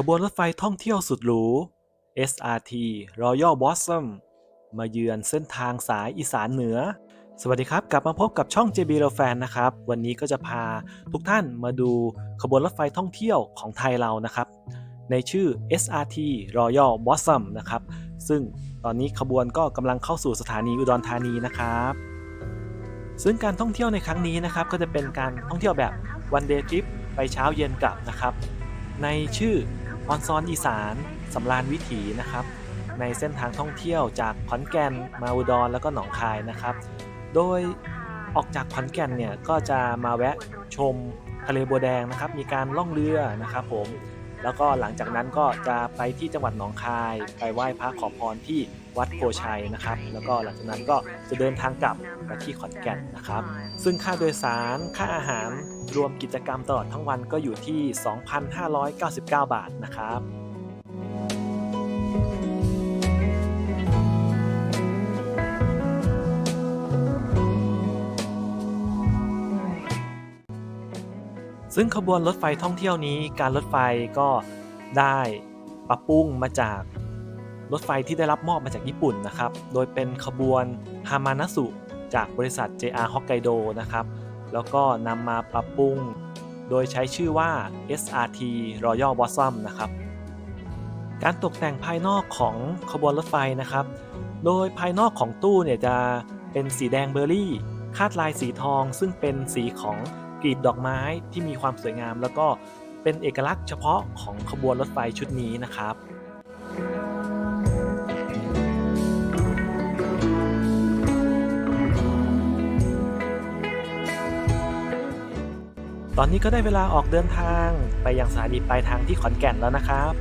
ขบวนรถไฟท่องเที่ยวสุดหรู SRT Royal Blossom มาเยือนเส้นทางสายอีสานเหนือ สวัสดีครับ กลับมาพบกับช่อง JB r e Fan นะครับ วันนี้ก็จะพาทุกท่านมาดูขบวนรถไฟท่องเที่ยวของไทยเรานะครับ ในชื่อ SRT Royal Blossom นะครับ ซึ่งตอนนี้ขบวนก็กำลังเข้าสู่สถานีอุดรธานีนะครับ ซึ่งการท่องเที่ยวในครั้งนี้นะครับ ก็จะเป็นการท่องเที่ยวแบบ one day trip ไปเช้าเย็นกลับนะครับ ในชื่อ ออนซอนอีสานสำราญวิถีนะครับ ในเส้นทางท่องเที่ยวจากขอนแก่นมาอุดรแล้วก็หนองคายนะครับ โดยออกจากขอนแก่นเนี่ยก็จะมาแวะชมทะเลบัวแดงนะครับ มีการล่องเรือนะครับผม แล้วก็หลังจากนั้นก็จะไปที่จังหวัดหนองคาย ไปไหว้พระขอพรที่วัดโพชัยนะครับ แล้วก็หลังจากนั้นก็จะเดินทางกลับไปที่ขอนแก่นนะครับ ซึ่งค่าโดยสารค่าอาหารรวมกิจกรรมตลอดทั้งวันก็อยู่ที่ 2,599 บาทนะครับ ซึ่งขบวนรถไฟท่องเที่ยวนี้การรถไฟก็ได้ปรับปรุงมาจากรถไฟที่ได้รับมอบมาจากญี่ปุ่นนะครับ โดยเป็นขบวนฮามานาสุจากบริษัท JR Hokkaido นะครับ แล้วก็นำมาปรับปรุง โดยใช้ชื่อว่า SRT Royal Blossom นะครับ การตกแต่งภายนอกของขบวนรถไฟนะครับ โดยภายนอกของตู้เนี่ยจะเป็นสีแดงเบอร์รี่ คาดลายสีทองซึ่งเป็นสีของ กลีบดอกไม้ที่มีความสวยงาม แล้วก็เป็นเอกลักษณ์เฉพาะของขบวนรถไฟชุดนี้นะครับตอนนี้ก็ได้เวลาออกเดินทางไปยังสถานีปลายทางที่ขอนแก่นแล้วนะครับ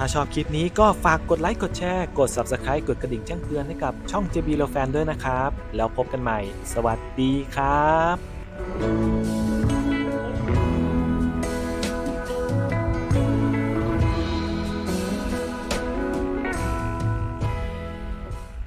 ถ้าชอบคลิปนี้ก็ฝากกดไลค์กดแชร์ กด Subscribe กดกระดิ่งแจ้งเตือนให้กับช่อง JB l o Fan ด้วยนะครับ แล้วพบกันใหม่ สวัสดีครับ